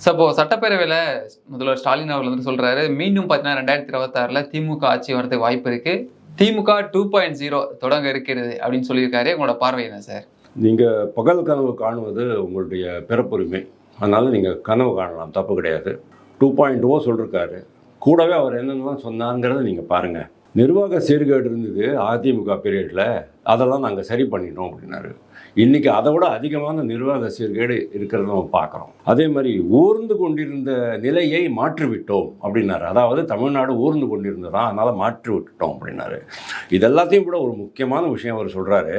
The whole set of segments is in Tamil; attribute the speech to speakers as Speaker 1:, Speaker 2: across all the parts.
Speaker 1: ஸோ இப்போ சட்டப்பேரவையில் முதல்வர் ஸ்டாலின் அவர்கள் வந்து சொல்கிறாரு மீண்டும் பார்த்தீங்கன்னா ரெண்டாயிரத்தி இருபத்தாறில் திமுக ஆட்சி வரதுக்கு வாய்ப்பு இருக்கு. திமுக டூ பாயிண்ட் ஜீரோ தொடங்க இருக்கிறது அப்படின்னு சொல்லியிருக்காரு. உங்களோட பார்வை என்ன சார்?
Speaker 2: நீங்கள் பகல் கனவு காணுவது உங்களுடைய பிறப்புரிமை. அதனால் நீங்கள் கனவு காணலாம் தப்பு கிடையாது. டூ பாயிண்ட் ஓ சொல்லிருக்காரு. கூடவே அவர் என்னென்னலாம் சொன்னாங்கிறத நீங்கள் பாருங்கள் நிர்வாக சீர்கேடு இருந்தது அதிமுக பீரியடில் அதெல்லாம் நாங்கள் சரி பண்ணிட்டோம் அப்படின்னாரு. இன்றைக்கி அதை விட அதிகமான நிர்வாக சீர்கேடு இருக்கிறத நம்ம பார்க்குறோம். அதே மாதிரி ஊர்ந்து கொண்டிருந்த நிலையை மாற்றிவிட்டோம் அப்படின்னாரு. அதாவது தமிழ்நாடு ஊர்ந்து கொண்டிருந்ததா? அதனால் மாற்றி விட்டுட்டோம் அப்படின்னாரு. இது எல்லாத்தையும் கூட ஒரு முக்கியமான விஷயம் அவர் சொல்கிறாரு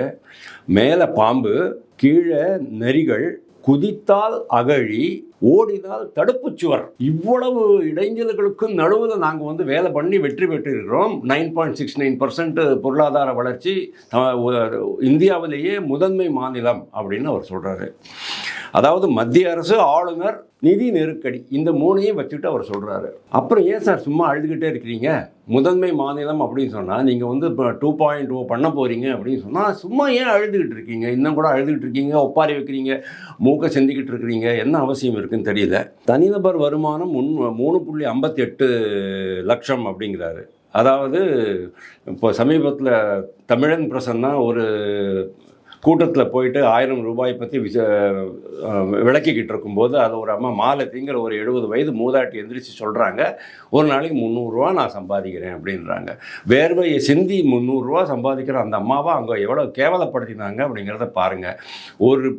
Speaker 2: மேலே பாம்பு கீழே நரிகள் குதித்தால் அகழி ஓடினால் தடுப்புச் சுவர். இவ்வளவு இடைஞ்சல்களுக்கும் நடுவில் நாங்கள் வந்து வேலை பண்ணி வெற்றி பெற்றிருக்கிறோம். நைன் பாயிண்ட் சிக்ஸ் நைன் பொருளாதார வளர்ச்சி த- இந்தியாவிலேயே முதன்மை மாநிலம் அப்படின்னு அவர் சொல்கிறாரு அதாவது மத்திய அரசு ஆளுநர் நிதி நெருக்கடி இந்த மூணையும் வச்சுட்டு அவர் சொல்கிறாரு அப்புறம் ஏன் சார் சும்மா அழுதுகிட்டே இருக்கிறீங்க? முதன்மை மாநிலம் அப்படின்னு சொன்னால் நீங்கள் வந்து இப்போ டூ பாயிண்ட் டூ பண்ண போகிறீங்க அப்படின்னு சொன்னால் சும்மா ஏன் அழுதுகிட்டு இருக்கீங்க? இன்னும் கூட அழுதுகிட்டு இருக்கீங்க ஒப்பாரி வைக்கிறீங்க மூக்க செஞ்சுக்கிட்டு இருக்கிறீங்க என்ன அவசியம் இருக்குன்னு தெரியல. தனிநபர் வருமானம் முன் மூணு புள்ளி ஐம்பத்தி எட்டு லட்சம் அப்படிங்கிறாரு. அதாவது இப்போ சமீபத்தில் தமிழன் பிரசன்னா ஒரு கூட்டத்தில் போயிட்டு ஆயிரம் ரூபாய் பற்றி விச விளக்கிக்கிட்டு இருக்கும்போது அது ஒரு அம்மா மாலத்திங்கிற ஒரு எழுபது வயது மூதாட்டி எந்திரிச்சு சொல்கிறாங்க ஒரு நாளைக்கு முந்நூறுரூவா நான் சம்பாதிக்கிறேன் அப்படின்றாங்க. வேர்வையை சிந்தி முந்நூறுரூவா சம்பாதிக்கிற அந்த அம்மாவை அங்கே எவ்வளோ கேவலப்படுத்தினாங்க அப்படிங்கிறத பாருங்கள் ஒரு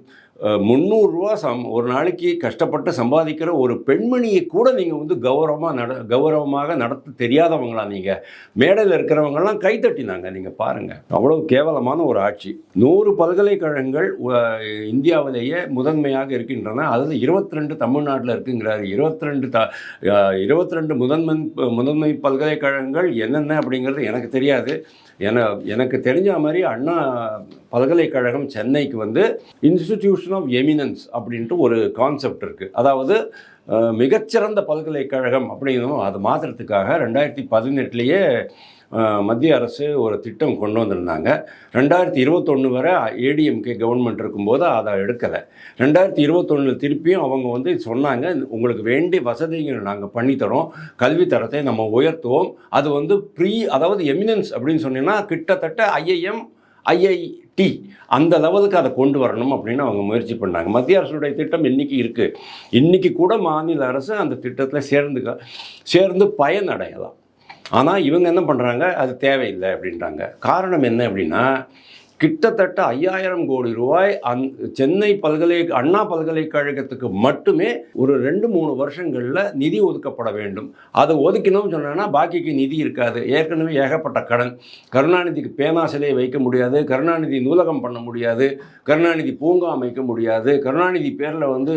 Speaker 2: முந்நூறுரூவா சம் ஒரு நாளைக்கு கஷ்டப்பட்டு சம்பாதிக்கிற ஒரு பெண்மணியை கூட நீங்கள் வந்து கௌரவமாக நட கௌரவமாக நடத்த தெரியாதவங்களா நீங்கள் மேடையில் இருக்கிறவங்கெல்லாம் கைத்தட்டினாங்க நீங்கள் பாருங்கள் அவ்வளோ கேவலமான ஒரு ஆட்சி. நூறு பல்கலைக்கழகங்கள் இந்தியாவிலேயே முதன்மையாக இருக்கின்றன. அதில் இருபத்தி ரெண்டு தமிழ்நாட்டில் இருக்குங்கிறாரு. இருபத்தி ரெண்டு த இருபத்தி ரெண்டு முதன்மை முதன்மை பல்கலைக்கழகங்கள் என்னென்ன அப்படிங்கிறது எனக்கு தெரியாது. என எனக்கு தெரிஞ்ச மாதிரி அண்ணா பல்கலைக்கழகம் சென்னைக்கு வந்து இன்ஸ்டிடியூஷன் ஆஃப் எமினன்ஸ் அப்படின்ட்டு ஒரு கான்செப்ட் இருக்குது அதாவது மிகச்சிறந்த பல்கலைக்கழகம் அப்படிங்கிறதும் அது மாத்திரத்துக்காக ரெண்டாயிரத்தி பதினெட்டுலேயே மத்திய அரசு ஒரு திட்டம் கொண்டு வந்திருந்தாங்க. ரெண்டாயிரத்தி இருபத்தொன்று வரை ஏடிஎம்கே கவர்மெண்ட் இருக்கும்போது அதை எடுக்கலை. ரெண்டாயிரத்தி இருபத்தொன்னில் திருப்பியும் அவங்க வந்து சொன்னாங்க உங்களுக்கு வேண்டிய வசதிகள் நாங்கள் பண்ணித்தரோம். கல்வித்தரத்தை நம்ம உயர்த்துவோம். அது வந்து ப்ரீ அதாவது எமினன்ஸ் அப்படின்னு சொன்னீங்கன்னா கிட்டத்தட்ட ஐஏஎம் ஐஐடி அந்த லெவலுக்கு அதை கொண்டு வரணும் அப்படின்னு அவங்க முயற்சி பண்ணாங்க. மத்திய அரசுடைய திட்டம் இன்றைக்கி இருக்குது இன்றைக்கி கூட மாநில அரசு அந்த திட்டத்தில் சேர்ந்துக்க சேர்ந்து பயனடையலாம். ஆனால் இவங்க என்ன பண்ணுறாங்க அது தேவையில்லை அப்படின்றாங்க. காரணம் என்ன அப்படின்னா கிட்டத்தட்ட ஐயாயிரம் கோடி ரூபாய் அந் சென்னை பல்கலை அண்ணா பல்கலைக்கழகத்துக்கு மட்டுமே ஒரு ரெண்டு மூணு வருஷங்களில் நிதி ஒதுக்கப்பட வேண்டும். அதை ஒதுக்கணும்னு சொன்னோன்னா பாக்கிக்கு நிதி இருக்காது. ஏற்கனவே ஏகப்பட்ட கடன். கருணாநிதிக்கு பேனா சிலையை வைக்க முடியாது. கருணாநிதி நூலகம் பண்ண முடியாது. கருணாநிதி பூங்கா அமைக்க முடியாது. கருணாநிதி பேரில் வந்து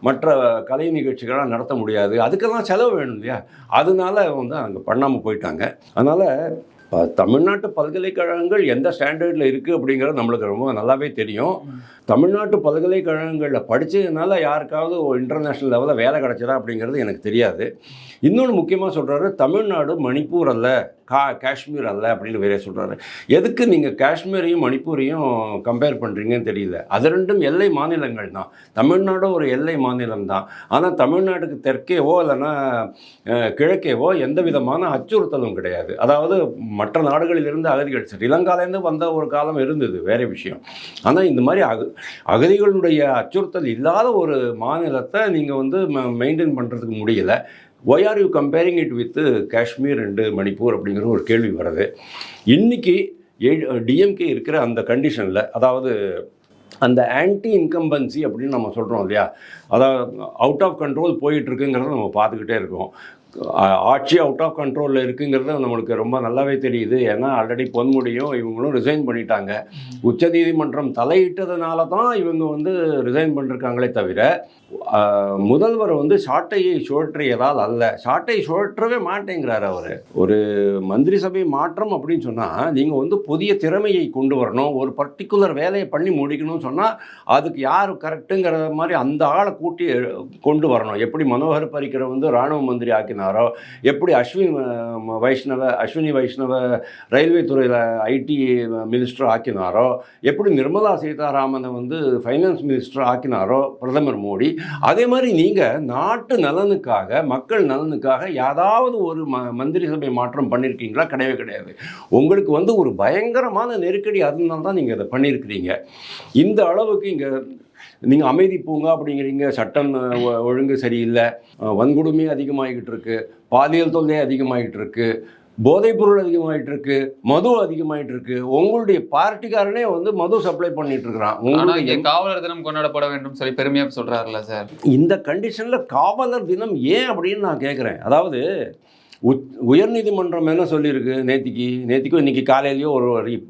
Speaker 2: மற்ற கலை நிகழ்ச்சிகளாக நடத்த முடியாது. அதுக்கெல்லாம் செலவு வேணும் இல்லையா? அதனால வந்து அங்கே பண்ணாமல் போயிட்டாங்க. அதனால் தமிழ்நாட்டு பல்கலைக்கழகங்கள் எந்த ஸ்டாண்டர்டில் இருக்குது அப்படிங்கிறது நம்மளுக்கு ரொம்ப நல்லாவே தெரியும். தமிழ்நாட்டு பல்கலைக்கழகங்களில் படித்ததுனால யாருக்காவது ஒரு இன்டர்நேஷ்னல் லெவலில் வேலை கிடைச்சதா அப்படிங்கிறது எனக்கு தெரியாது. இன்னொன்று முக்கியமாக சொல்கிறாரு தமிழ்நாடு மணிப்பூர் அல்ல கா காஷ்மீர் அல்ல அப்படின்னு வேறே சொல்கிறாரு எதுக்கு நீங்கள் காஷ்மீரையும் மணிப்பூரையும் கம்பேர் பண்ணுறீங்கன்னு தெரியல. அது ரெண்டும் எல்லை மாநிலங்கள் தான். தமிழ்நாடும் ஒரு எல்லை மாநிலம் தான். ஆனால் தமிழ்நாட்டுக்கு தெற்கேவோ இல்லைன்னா கிழக்கேவோ எந்த விதமான அச்சுறுத்தலும் கிடையாது. அதாவது மற்ற நாடுகளிலிருந்து அகதிகள் ஸ்ரீலங்காலேருந்து வந்த ஒரு காலம் இருந்தது வேற விஷயம். ஆனால் இந்த மாதிரி அக அகதிகளுடைய அச்சுறுத்தல் இல்லாத ஒரு மாநிலத்தை நீங்கள் வந்து மெயின்டைன் பண்ணுறதுக்கு முடியல. Why are you comparing it with Kashmir and Manipur அப்படிங்கிற ஒரு கேள்வி வருது. இன்றைக்கி டிஎம்கே இருக்கிற அந்த கண்டிஷனில் அதாவது அந்த ஆன்டி இன்கம்பன்சி அப்படின்னு நம்ம சொல்கிறோம் இல்லையா? அதாவது அவுட் ஆஃப் கண்ட்ரோல் போயிட்டுருக்குங்கிறத நம்ம பார்த்துக்கிட்டே இருக்கோம். ஆட்சி அவுட் ஆஃப் கண்ட்ரோலில் இருக்குங்கிறது நம்மளுக்கு ரொம்ப நல்லாவே தெரியுது. ஏன்னா ஆல்ரெடி பொன்முடியும் இவங்களும் ரிசைன் பண்ணிட்டாங்க. உச்சநீதிமன்றம் தலையிட்டதுனால தான் இவங்க வந்து ரிசைன் பண்ணிருக்காங்களே தவிர முதல்வர் வந்து சாட்டையை சுழற்றியதால் அல்ல. சாட்டை சுழற்றவே மாட்டேங்கிறார் அவர். ஒரு மந்திரி சபை மாற்றம் அப்படின்னு சொன்னால் நீங்கள் வந்து புதிய திறமையை கொண்டு வரணும் ஒரு பர்டிகுலர் வேலையை பண்ணி முடிக்கணும்னு சொன்னால் அதுக்கு யார் கரெக்டுங்கிற மாதிரி அந்த ஆளை கூட்டி கொண்டு வரணும். எப்படி மனோகர் பரிக்கரை வந்து ராணுவ மந்திரி ஆக்கினாரோ எப்படி அஸ்வின் வைஷ்ணவ அஸ்வினி வைஷ்ணவ ரயில்வே துறையில் ஐடி மினிஸ்டர் ஆக்கினாரோ எப்படி நிர்மலா சீதாராமனை வந்து ஃபைனான்ஸ் மினிஸ்டர் ஆக்கினாரோ பிரதமர் மோடி அதே மாதிரி நீங்கள் நாட்டு நலனுக்காக மக்கள் நலனுக்காக ஏதாவது ஒரு ம மந்திரி சபை மாற்றம் பண்ணியிருக்கீங்களா கிடையவே கிடையாது. உங்களுக்கு வந்து ஒரு பயங்கரமான நெருக்கடி அதனால தான் நீங்கள் அதை பண்ணியிருக்கிறீங்க இந்த அளவுக்கு இங்கே நீங்கள் அமைதி பூங்கா அப்படிங்கிறீங்க. சட்டம் ஒழுங்கு சரியில்லை. அஹ், வன்கொடுமை அதிகமாகிக்கிட்டு இருக்கு. பாலியல் தொல்லை அதிகமாகிட்டு இருக்குது போதைப்பொருள் அதிகமாகிட்டு இருக்கு மது அதிகமாகிட்டு இருக்கு உங்களுடைய பார்ட்டிக்காரனே வந்து மது சப்ளை பண்ணிட்டு இருக்கிறான்
Speaker 1: இங்க காவலர் தினம் கொண்டாடப்பட வேண்டும் சொல்லி பெருமையா சொல்றாருல்ல சார்.
Speaker 2: இந்த கண்டிஷனில் காவலர் தினம் ஏன் அப்படின்னு நான் கேட்குறேன் அதாவது உயர்நீதிமன்றம் என்ன சொல்லியிருக்கு நேத்திக்கு? நேத்திக்கும் இன்னைக்கு காலையிலேயோ ஒரு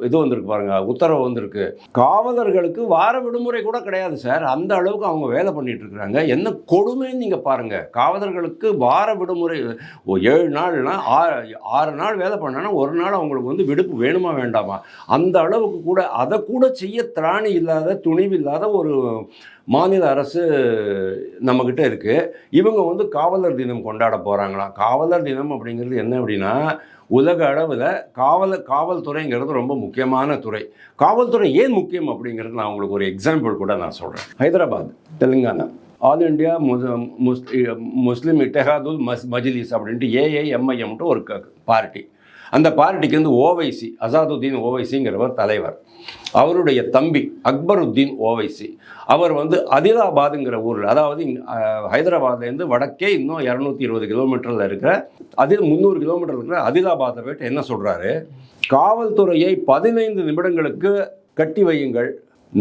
Speaker 2: இது வந்திருக்கு பாருங்க உத்தரவு வந்திருக்கு. காவலர்களுக்கு வார விடுமுறை கூட கிடையாது சார். அந்த அளவுக்கு அவங்க வேலை பண்ணிட்டு இருக்கிறாங்க என்ன கொடுமைன்னு நீங்கள் பாருங்க. காவலர்களுக்கு வார விடுமுறை ஏழு நாள்னா ஆறு ஆறு நாள் வேலை பண்ணனா ஒரு நாள் அவங்களுக்கு வந்து விடுப்பு வேணுமா வேண்டாமா? அந்த அளவுக்கு கூட அதை கூட செய்ய திராணி இல்லாத துணிவு இல்லாத ஒரு மாநில அரசு நம்மக்கிட்ட இருக்குது இவங்க வந்து காவலர் தினம் கொண்டாட போகிறாங்களாம் காவலர் தினம் அப்படிங்கிறது என்ன அப்படின்னா உலக அளவில் காவல காவல்துறைங்கிறது ரொம்ப முக்கியமான துறை. காவல்துறை ஏன் முக்கியம் அப்படிங்கிறது நான் உங்களுக்கு ஒரு எக்ஸாம்பிள் கூட நான் சொல்கிறேன் ஹைதராபாத் தெலுங்கானா. ஆல் இண்டியா முஸ் முஸ்லீம் இட்டஹாதுல் மஸ் மஜிலிஸ் அப்படின்ட்டு ஏஐஎம்ஐஎம்ட்டு ஒரு பார்ட்டி. அந்த பார்ட்டிக்கு வந்து ஓவைசி அசாதுத்தீன் ஓவைசிங்கிறவர் தலைவர். அவருடைய தம்பி அக்பருத்தீன் ஓவைசி. அவர் வந்து அதிலாபாதுங்கிற ஊரில் அதாவது ஹைதராபாத்லேருந்து வடக்கே இன்னும் இரநூத்தி இருபது கிலோமீட்டரில் இருக்கிற அதில் முந்நூறு கிலோமீட்டர் இருக்கிற அதிலாபாத்தை போயிட்டு என்ன சொல்கிறாரு காவல்துறையை பதினைந்து நிமிடங்களுக்கு கட்டி வையுங்கள்.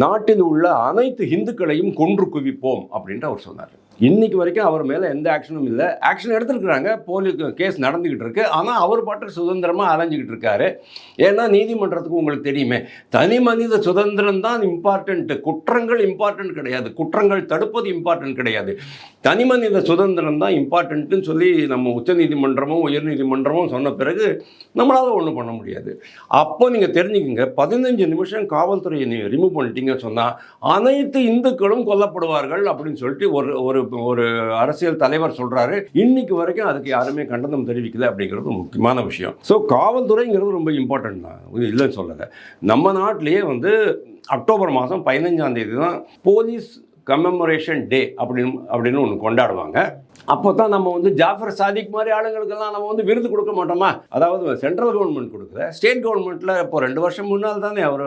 Speaker 2: நாட்டில் உள்ள அனைத்து இந்துக்களையும் கொன்று குவிப்போம் அப்படின்ட்டு அவர் சொன்னார். இன்னைக்கு வரைக்கும் அவர் மேலே எந்த ஆக்ஷனும் இல்லை. ஆக்ஷன் எடுத்துருக்குறாங்க. போலி கேஸ் நடந்துக்கிட்டு இருக்கு. ஆனால் அவர் பாட்டு சுதந்திரமாக அலைஞ்சிக்கிட்டு இருக்காரு. ஏன்னா நீதிமன்றத்துக்கு உங்களுக்கு தெரியுமே தனி மனித சுதந்திரம் தான் இம்பார்ட்டன்ட் குற்றங்கள் இம்பார்ட்டன்ட் கிடையாது. குற்றங்கள் தடுப்பது இம்பார்ட்டன்ட் கிடையாது. தனி மனித சுதந்திரம் தான் இம்பார்ட்டன்ட்டுன்னு சொல்லி நம்ம உச்சநீதிமன்றமும் உயர்நீதிமன்றமும் சொன்ன பிறகு நம்மளால் ஒன்றும் பண்ண முடியாது. அப்போ நீங்கள் தெரிஞ்சுக்கங்க பதினஞ்சு நிமிஷம் காவல்துறையை நீங்கள் ரிமூவ் பண்ணிட்டீங்கன்னு சொன்னால் அனைத்து இந்துக்களும் கொல்லப்படுவார்கள் அப்படின்னு சொல்லிட்டு ஒரு ஒரு ஒரு அரசியல் தலைவர் சொல்கிறாரு இன்னைக்கு வரைக்கும் அதுக்கு யாருமே கண்டனம் தெரிவிக்கல அப்படிங்கிறது முக்கியமான விஷயம். ஸோ காவல்துறைங்கிறது ரொம்ப இம்பார்ட்டன்ட் தான். இல்லைன்னு சொல்லலை. நம்ம நாட்டிலேயே வந்து அக்டோபர் மாதம் பதினஞ்சாம் தேதி தான் போலீஸ் கமெமரேஷன் டே அப்படின்னு அப்படின்னு ஒன்று கொண்டாடுவாங்க. அப்போ தான் நம்ம வந்து ஜாஃபர் சாதிக் மாதிரி ஆளுங்களுக்கெல்லாம் நம்ம வந்து விருது கொடுக்க மாட்டோமா? அதாவது சென்ட்ரல் கவர்மெண்ட் கொடுக்குற ஸ்டேட் கவர்மெண்ட்டில் இப்போ ரெண்டு வருஷம் முன்னால் தானே அவர்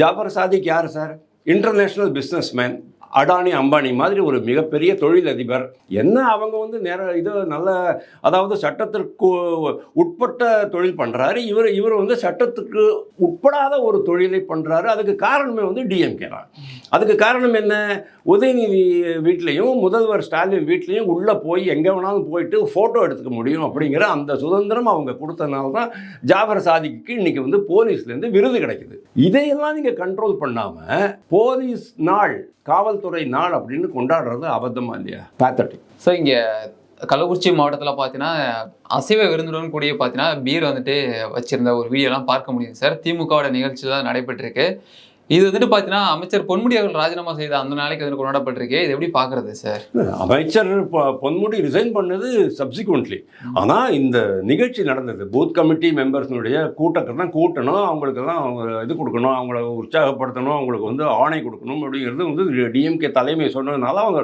Speaker 2: ஜாஃபர் சாதிக் யார் sir? International businessman Adani Ambani மாதிரி ஒரு மிகப்பெரிய தொழிலதிபர். என்ன அவங்க வந்து நேர இது நல்ல அதாவது சட்டத்திற்கு உட்பட்ட தொழில் பண்ணுறாரு இவர் இவர் வந்து சட்டத்துக்கு உட்படாத ஒரு தொழிலை பண்ணுறாரு அதுக்கு காரணமே வந்து டிஎம்கே தான். அதுக்கு காரணம் என்ன? உதயநிதி வீட்லேயும் முதல்வர் ஸ்டாலின் வீட்லேயும் உள்ளே போய் எங்கே வேணாலும் போயிட்டு ஃபோட்டோ எடுத்துக்க முடியும் அப்படிங்கிற அந்த சுதந்திரம் அவங்க கொடுத்தனால தான் ஜாஃபர் சாதிக்கு இன்னைக்கு வந்து போலீஸ்லேருந்து விருது கிடைக்குது. இதையெல்லாம் நீங்கள் கண்ட்ரோல் பண்ணாமல் போலீஸ் நாள் காவல்துறை நாள் அப்படின்னு கொண்டாடுறது அபத்தமா இல்லையா? பேத்தட்டிக்
Speaker 1: ஸோ இங்க கள்ளக்குறிச்சி மாவட்டத்தில் பார்த்தீங்கன்னா அசைவ விருந்துடன் கூடிய பார்த்தீங்கன்னா பீர் வந்துட்டு வச்சிருந்த ஒரு வீடியோலாம் பார்க்க முடியுது சார் திமுகவோட நிகழ்ச்சியில் நடைபெற்றிருக்கு. இது வந்துட்டு பார்த்தீங்கன்னா அமைச்சர் பொன்முடி அவர்கள் ராஜினாமா செய்த அந்த நாளைக்கு வந்து கொண்டாடப்பட்டிருக்கு. இது எப்படி பார்க்கறது சார்
Speaker 2: அமைச்சர் பொன்முடி ரிசைன் பண்ணது சப்சிக்வெண்ட்லி ஆனால் இந்த நிகழ்ச்சி நடந்தது. பூத் கமிட்டி மெம்பர்ஸ்னுடைய கூட்டத்தை தான் கூட்டணும். அவங்களுக்கெல்லாம் அவங்க இது கொடுக்கணும். அவங்கள உற்சாகப்படுத்தணும். அவங்களுக்கு வந்து ஆணை கொடுக்கணும் அப்படிங்கிறது வந்து டிஎம்கே தலைமை சொன்னதுனால அவங்க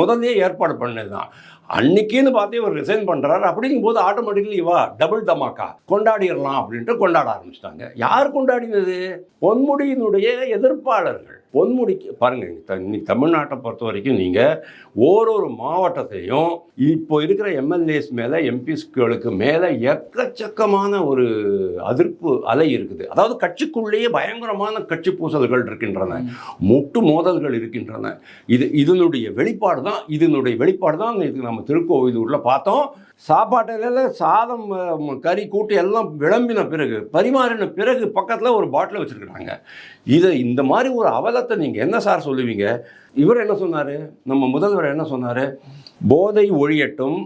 Speaker 2: முதல்லயே ஏற்பாடு பண்ணது தான் அன்னைக்குன்னு பார்த்து இவர் ரிசைன் பண்ணுறாரு அப்படிங்கும்போது ஆட்டோமேட்டிக்கலி வா டபுள் தமாக்கா கொண்டாடிடலாம் அப்படின்ட்டு கொண்டாட ஆரம்பிச்சிட்டாங்க. யார் கொண்டாடினது? பொன்முடியினுடைய எதிர்ப்பாளர்கள். பொன்முடிக்கு பாருங்க த- இன்னைக்கு தமிழ்நாட்டை பொறுத்த வரைக்கும் நீங்கள் ஓரொரு மாவட்டத்தையும் இப்போ இருக்கிற எம்எல்ஏஸ் மேலே எம்பிஸ்களுக்கு மேலே எக்கச்சக்கமான ஒரு அதிர்ப்பு அலை இருக்குது. அதாவது கட்சிக்குள்ளேயே பயங்கரமான கட்சி பூசல்கள் இருக்கின்றன. முட்டு மோதல்கள் இருக்கின்றன. இது இதனுடைய வெளிப்பாடு தான் இதனுடைய வெளிப்பாடு தான் இது நம்ம திருக்கோவிலூரில் பார்த்தோம். சாப்பாட்டில சாதம் கறி கூட்டு எல்லாம் விளம்பின பிறகு பரிமாறின பிறகு பக்கத்தில் ஒரு பாட்டில் வச்சுருக்குறாங்க. இதை இந்த மாதிரி ஒரு அவலத்தை நீங்கள் என்ன சார் சொல்லுவீங்க? இவர் என்ன சொன்னார்? நம்ம முதல்வர் என்ன சொன்னார்? போதை ஒழியட்டும்.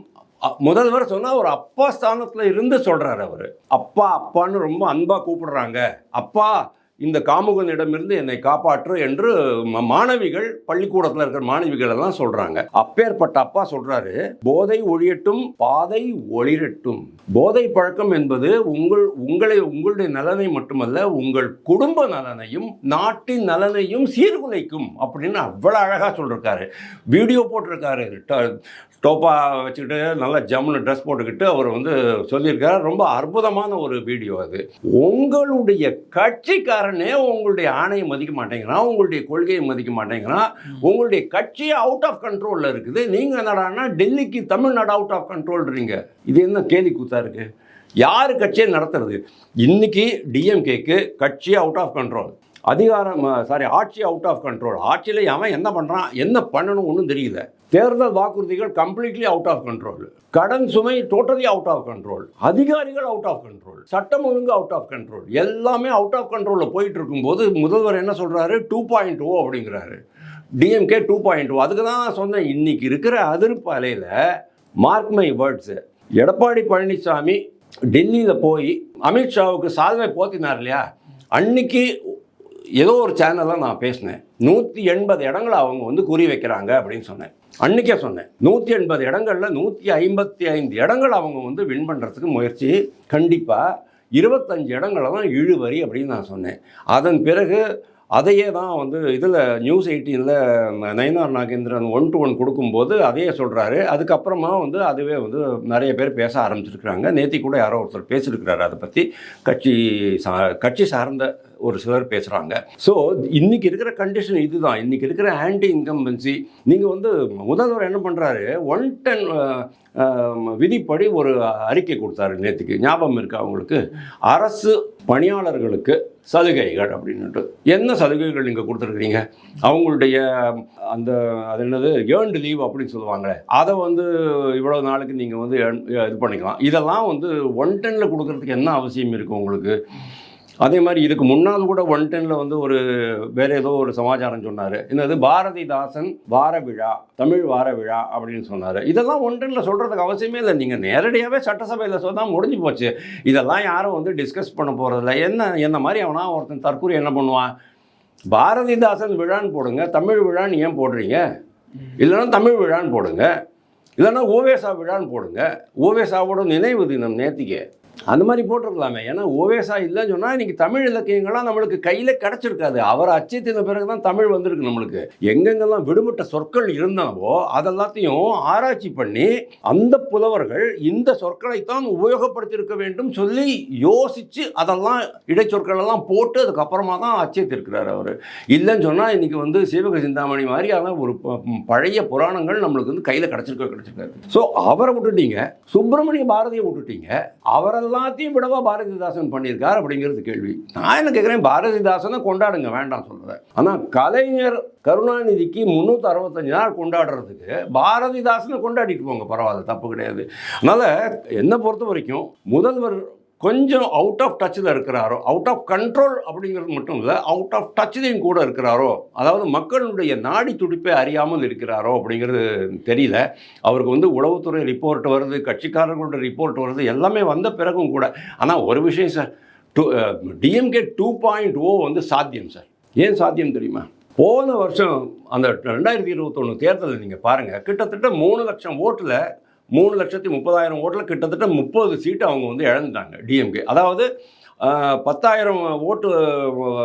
Speaker 2: முதல்வர் சொன்னால் ஒரு அப்பா ஸ்தானத்தில் இருந்து சொல்கிறாரு அவர். அப்பா அப்பான்னு ரொம்ப அன்பாக கூப்பிடுறாங்க. அப்பா இந்த காமுகனிடமிருந்து என்னை காப்பாற்று என்று மாணவிகள் பள்ளிக்கூடத்தில் இருக்கிற மாணவிகள் எல்லாம் சொல்றாங்க. அப்பேற்பட்ட அப்பா சொல்றாரு போதை ஒழியட்டும் பாதை ஒளிரட்டும். போதை பழக்கம் என்பது உங்கள் உங்களை உங்களுடைய நலனை மட்டுமல்ல உங்கள் குடும்ப நலனையும் நாட்டின் நலனையும் சீர்குலைக்கும். அப்படின்னு அவ்வளோ அழகாக சொல்லியிருக்காரு வீடியோ போட்டிருக்காரு. ட- டோப்பா வச்சுக்கிட்டு நல்லா ஜம்முன்னு ட்ரெஸ் போட்டுக்கிட்டு அவர் வந்து சொல்லியிருக்காரு. ரொம்ப அற்புதமான ஒரு வீடியோ அது. உங்களுடைய கட்சிக்காரன் உங்களுடைய ஆணையை மதிக்க மாட்டேங்கிறான் உங்களுடைய கொள்கையை மதிக்க மாட்டேங்கிறான். உங்களுடைய கட்சி அவுட் ஆஃப் கண்ட்ரோலில் இருக்குது. நீங்கள் என்னடான்னா டெல்லிக்கு தமிழ்நாடு அவுட் ஆஃப் கண்ட்ரோல்றீங்க இது என்ன கேலி கூத்தா இருக்கு? யார் கட்சியை நடத்துறது? இன்னைக்கு டிஎம்கேக்கு கட்சி அவுட் ஆஃப் கண்ட்ரோல் அதிகாரம் சாரி ஆட்சி அவுட் ஆஃப் கண்ட்ரோல் ஆட்சியில் அவன் என்ன பண்ணுறான் என்ன பண்ணணும் ஒன்றும் தெரியல. தேர்தல் வாக்குறுதிகள் கம்ப்ளீட்லி அவுட் ஆஃப் கண்ட்ரோல் கடன் சுமை டோட்டலி அவுட் ஆஃப் கண்ட்ரோல் அதிகாரிகள் அவுட் ஆஃப் கண்ட்ரோல் சட்டம் ஒழுங்கு அவுட் ஆஃப் கண்ட்ரோல் எல்லாமே அவுட் ஆஃப் கண்ட்ரோலில் போயிட்டு இருக்கும்போது முதல்வர் என்ன சொல்கிறாரு டூ பாயிண்ட் ஓ oh அப்படிங்கிறாரு. டிஎம்கே டூ பாயிண்ட் ஓ அதுக்கு தான் சொன்னேன். இன்னைக்கு இருக்கிற அதிர்ப்பு அலையில் mark my words Edappadi Palaniswami டெல்லியில் போய் அமித்ஷாவுக்கு சாதனை போத்தினார் இல்லையா? அன்னைக்கு ஏதோ ஒரு சேனலில் நான் பேசினேன். நூற்றி எண்பது இடங்களை அவங்க வந்து குறி வைக்கிறாங்க அப்படின்னு சொன்னேன். அன்றைக்கே சொன்னேன். நூற்றி எண்பது இடங்களில் நூற்றி ஐம்பத்தி ஐந்து இடங்கள் அவங்க வந்து வின் பண்ணுறதுக்கு முயற்சி. கண்டிப்பாக இருபத்தஞ்சு இடங்களை தான் இழுவரி அப்படின்னு நான் சொன்னேன். அதன் பிறகு அதையே தான் வந்து இதில் நியூஸ் எயிட்டீனில் Nainar Nagendran one to one கொடுக்கும்போது அதையே சொல்கிறாரு அதுக்கப்புறமா வந்து அதுவே வந்து நிறைய பேர் பேச ஆரம்பிச்சிருக்கிறாங்க. நேத்தி கூட யாரோ ஒருத்தர் பேசியிருக்கிறாரு அதை பற்றி கட்சி சா கட்சி சார்ந்த ஒரு சிலர் பேசுகிறாங்க ஸோ இன்னைக்கு இருக்கிற கண்டிஷன் இதுதான். இன்னைக்கு இருக்கிற ஆன்டி இன்கம்பன்சி நீங்கள் வந்து முதல்வர் என்ன பண்ணுறாரு ஒன் டென் விதிப்படி ஒரு அறிக்கை கொடுத்தாரு நேற்றுக்கு ஞாபகம் இருக்கா அவங்களுக்கு அரசு பணியாளர்களுக்கு சலுகைகள் அப்படின்ட்டு என்ன சலுகைகள் நீங்கள் கொடுத்துருக்குறீங்க? அவங்களுடைய அந்த அது என்னது? ஏர்ன்டு லீவ் அப்படின்னு சொல்லுவாங்களே. அதை வந்து இவ்வளோ நாளுக்கு நீங்கள் வந்து இது பண்ணிக்கலாம். இதெல்லாம் வந்து ஒன் டென்னில் கொடுக்கறதுக்கு என்ன அவசியம் இருக்குது உங்களுக்கு? அதே மாதிரி இதுக்கு முன்னால் கூட ஒன் டென்னில் வந்து ஒரு வேற ஏதோ ஒரு சமாச்சாரம் சொன்னார். என்னது? பாரதிதாசன் வார விழா தமிழ் வார விழா அப்படின்னு சொன்னார். இதெல்லாம் ஒன் டென்னில் சொல்கிறதுக்கு அவசியமே இல்லை. நீங்கள் நேரடியாகவே சட்டசபையில் சொன்னால் முடிஞ்சு போச்சு. இதெல்லாம் யாரும் வந்து டிஸ்கஸ் பண்ண போகிறதில்ல என்ன என்ன மாதிரி அவனா ஒருத்தன் தற்கூரி என்ன பண்ணுவான்? பாரதிதாசன் விழான்னு போடுங்க தமிழ் விழான்னு ஏன் போடுறீங்க? இல்லைன்னா தமிழ் விழான்னு போடுங்க. இல்லைன்னா ஓவேசா விழான்னு போடுங்க. ஓவேசாவோட நினைவு தினம் நேத்திக்கு. அந்த மாதிரி போட்டிருக்கலாமே. ஏன்னா ஓவேசா இல்லைன்னு சொன்னால் இன்றைக்கி தமிழ் இலக்கியங்கள்லாம் நம்மளுக்கு கையில் கிடச்சிருக்காது. அவர் அச்சத்தின பிறகு தான் தமிழ் வந்திருக்கு நம்மளுக்கு. எங்கெங்கெல்லாம் விடுபட்ட சொற்கள் இருந்தாவோ அதெல்லாத்தையும் ஆராய்ச்சி பண்ணி அந்த புலவர்கள் இந்த சொற்களைத்தான் உபயோகப்படுத்தியிருக்க வேண்டும் சொல்லி யோசித்து அதெல்லாம் இடைச்சொற்கள் எல்லாம் போட்டு அதுக்கப்புறமா தான் அச்சத்திருக்கிறார் அவர். இல்லைன்னு சொன்னால் இன்றைக்கி வந்து சிவக சிந்தாமணி மாதிரியான ஒரு ப- பழைய புராணங்கள் நம்மளுக்கு வந்து கையில் கிடச்சிருக்க கிடச்சிருக்காரு ஸோ அவரை விட்டுட்டீங்க. சுப்பிரமணிய பாரதியை விட்டுட்டீங்க. எல்லாத்தையும் விடவா பாரதிதாசன் பண்ணியிருக்கார் அப்படிங்கிறது கேள்வி. நான் என்ன கேட்குறேன் பாரதிதாசனை கொண்டாடுங்க வேண்டாம் சொல்கிறேன் ஆனால் கலைஞர் கருணாநிதிக்கு முந்நூற்றி அறுபத்தஞ்சு நாள் கொண்டாடுறதுக்கு பாரதிதாசனை கொண்டாடிட்டு போங்க பரவாயில்ல தப்பு கிடையாது. அதனால் என்னை பொறுத்த வரைக்கும் முதல்வர் கொஞ்சம் அவுட் ஆஃப் டச்சில் இருக்கிறாரோ அவுட் ஆஃப் கண்ட்ரோல் அப்படிங்கிறது மட்டும் இல்லை அவுட் ஆஃப் டச்சிலையும் கூட இருக்கிறாரோ அதாவது மக்களுடைய நாடி துடிப்பை அறியாமல் இருக்கிறாரோ அப்படிங்கிறது தெரியல. அவருக்கு வந்து உளவுத்துறை ரிப்போர்ட் வருது கட்சிக்காரர்களோட ரிப்போர்ட் வருது எல்லாமே வந்த பிறகும் கூட. ஆனால் ஒரு விஷயம் sir two DMK two point o வந்து சாத்தியம் சார் ஏன் சாத்தியம் தெரியுமா? போன வருஷம் அந்த ரெண்டாயிரத்தி இருபத்தொன்று தேர்தலில் நீங்கள் பாருங்கள் கிட்டத்தட்ட மூணு லட்சம் ஓட்டில் மூணு லட்சத்தி முப்பதாயிரம் ஓட்டில் கிட்டத்தட்ட முப்பது சீட்டு அவங்க வந்து இழந்துட்டாங்க டிஎம்கே அதாவது பத்தாயிரம் ஓட்டு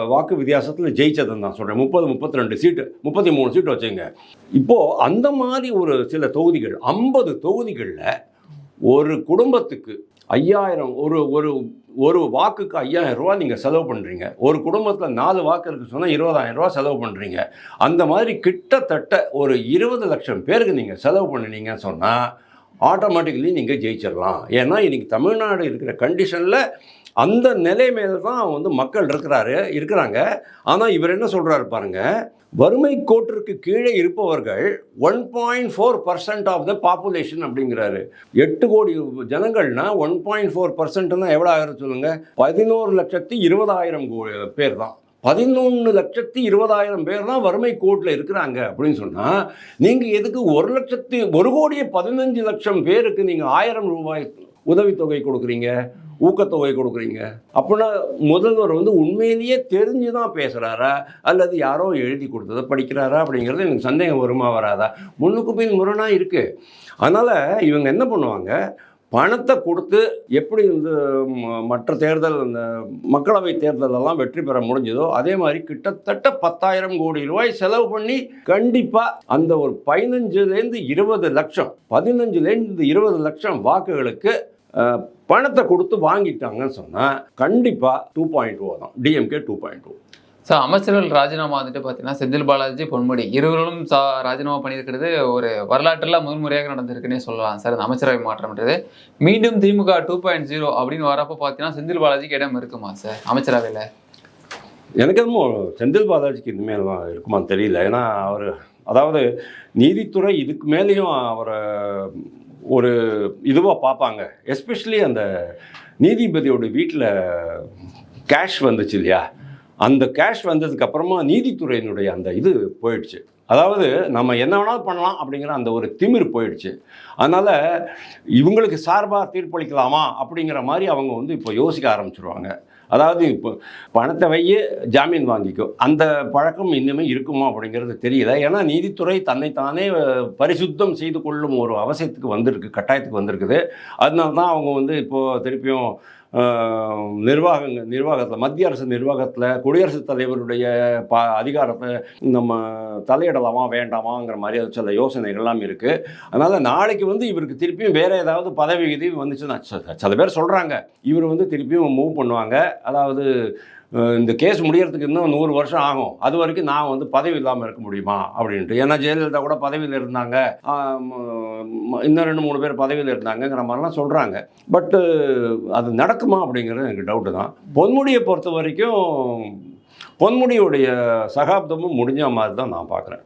Speaker 2: வாக்கு வித்தியாசத்தில் ஜெயிச்சதுன்னு தான் சொல்கிறேன் முப்பது முப்பத்தி ரெண்டு சீட்டு முப்பத்தி மூணு சீட்டு வச்சுங்க இப்போது அந்த மாதிரி ஒரு சில தொகுதிகள் ஐம்பது தொகுதிகளில் ஒரு குடும்பத்துக்கு ஐயாயிரம் ஒரு ஒரு ஒரு வாக்குக்கு ஐயாயிரம் ரூபா நீங்கள் செலவு பண்ணுறீங்க ஒரு குடும்பத்தில் நாலு வாக்கு இருக்கு சொன்னால் இருபதாயிரம் ரூபா செலவு பண்ணுறீங்க அந்த மாதிரி கிட்டத்தட்ட ஒரு இருபது லட்சம் பேருக்கு நீங்கள் செலவு பண்ணினீங்கன்னு சொன்னால் ஆட்டோமேட்டிக்கலி நீங்கள் ஜெயிச்சிடலாம். ஏன்னா இன்றைக்கி தமிழ்நாடு இருக்கிற கண்டிஷனில் அந்த நிலை மேலே தான் வந்து மக்கள் இருக்கிறாரு இருக்கிறாங்க. ஆனால் இவர் என்ன சொல்கிறாரு பாருங்க வறுமை கோட்டிற்கு கீழே இருப்பவர்கள் one point four percent of the population அப்படிங்கிறாரு. எட்டு கோடி ஜனங்கள்னா ஒன் பாயிண்ட் ஃபோர் பர்சன்ட்னா எவ்வளோ ஆகிறது சொல்லுங்கள் பதினோரு லட்சத்தி இருபதாயிரம் கோ- பேர் தான். பதினொன்று லட்சத்தி இருபதாயிரம் பேர் தான் வறுமை கோட்டில் இருக்கிறாங்க அப்படின்னு சொன்னால் நீங்கள் எதுக்கு ஒரு லட்சத்தி ஒரு கோடியே பதினஞ்சு லட்சம் பேருக்கு நீங்கள் ஆயிரம் ரூபாய் உதவித்தொகை கொடுக்குறீங்க ஊக்கத்தொகை கொடுக்குறீங்க? அப்படின்னா முதல்வர் வந்து உண்மையிலேயே தெரிஞ்சு தான் பேசுகிறாரா அல்லது யாரோ எழுதி கொடுத்ததை படிக்கிறாரா? அப்படிங்கிறது எனக்கு சந்தேகம் வருமா வராதா? முன்னுக்கு பின் முரணாக இருக்குது அதனால் இவங்க என்ன பண்ணுவாங்க? பணத்தை கொடுத்து எப்படி இந்த மற்ற தேர்தல் இந்த மக்களவை தேர்தலெல்லாம் வெற்றி பெற முடிஞ்சதோ அதே மாதிரி கிட்டத்தட்ட பத்தாயிரம் கோடி ரூபாய் செலவு பண்ணி கண்டிப்பாக அந்த ஒரு பதினஞ்சுலேருந்து இருபது லட்சம் பதினஞ்சுலேருந்து இருபது லட்சம் வாக்குகளுக்கு பணத்தை கொடுத்து வாங்கிட்டாங்கன்னு சொன்னால் கண்டிப்பாக டூ பாயிண்ட் ஓ தான் DMK two point o.
Speaker 1: So அமைச்சர்கள் ராஜினாமா வந்துட்டு பார்த்தீங்கன்னா செந்தில் பாலாஜி பொன்முடி இருவரும் சா ராஜினாமா பண்ணியிருக்கிறது ஒரு வரலாற்றில் முதன்முறையாக நடந்திருக்குன்னே சொல்லலாம். சார் இந்த அமைச்சரவை மாற்றம்ன்றது மீண்டும் திமுக டூ பாயிண்ட் ஜீரோ அப்படின்னு வரப்போ பார்த்தீங்கன்னா செந்தில் பாலாஜிக்கு இடம் இருக்குமா சார் அமைச்சரவையில்?
Speaker 2: எனக்கு என்னமோ செந்தில் பாலாஜிக்கு இனிமேல் தான் இருக்குமான்னு தெரியல. ஏன்னா அவர் அதாவது நீதித்துறை இதுக்கு மேலேயும் அவரை ஒரு இதுவாக பார்ப்பாங்க. எஸ்பெஷலி அந்த நீதிபதியோட வீட்டில் கேஷ் வந்துச்சு இல்லையா? அந்த கேஷ் வந்ததுக்கு அப்புறமா நீதித்துறையினுடைய அந்த இது போயிடுச்சு. அதாவது நம்ம என்ன வேணாலும் பண்ணலாம் அப்படிங்கிற அந்த ஒரு திமிர் போயிடுச்சு. அதனால் இவங்களுக்கு சார்பாக தீர்ப்பளிக்கலாமா அப்படிங்கிற மாதிரி அவங்க வந்து இப்போ யோசிக்க ஆரம்பிச்சிருவாங்க. அதாவது இப்போ பணத்தை வையே ஜாமீன் வாங்கிக்கும் அந்த பழக்கம் இன்னுமே இருக்குமா அப்படிங்கிறது தெரியல. ஏன்னா நீதித்துறை தன்னைத்தானே பரிசுத்தம் செய்து கொள்ளும் ஒரு அவசியத்துக்கு வந்திருக்கு கட்டாயத்துக்கு வந்திருக்குது. அதனால தான் அவங்க வந்து இப்போது திருப்பியும் அஹ், நிர்வாகங்க நிர்வாகத்தில் மத்திய அரசு நிர்வாகத்தில் குடியரசுத் தலைவருடைய ப அதிகாரத்தை நம்ம தலையிடலாமா வேண்டாமாங்கிற மாதிரி சில யோசனைகள்லாம் இருக்குது அதனால் நாளைக்கு வந்து இவருக்கு திருப்பியும் வேறு ஏதாவது பதவி விதி வந்துச்சுன்னா சில பேர் சொல்கிறாங்க இவர் வந்து திருப்பியும் மூவ் பண்ணுவாங்க. அதாவது இந்த கேஸ் முடியறதுக்கு இன்னும் நூறு வருஷம் ஆகும். அது வரைக்கும் நான் வந்து பதவி இல்லாமல் இருக்க முடியுமா? அப்படின்ட்டு. ஏன்னா ஜெயலலிதா கூட பதவியில் இருந்தாங்க. இன்னும் ரெண்டு மூணு பேர் பதவியில் இருந்தாங்கங்கிற மாதிரிலாம் சொல்கிறாங்க பட்டு அது நடக்குமா அப்படிங்கிறது எனக்கு டவுட்டு தான். பொன்முடியை பொறுத்த வரைக்கும் பொன்முடியுடைய சகாப்தமும் முடிஞ்ச மாதிரி தான் நான் பார்க்குறேன்.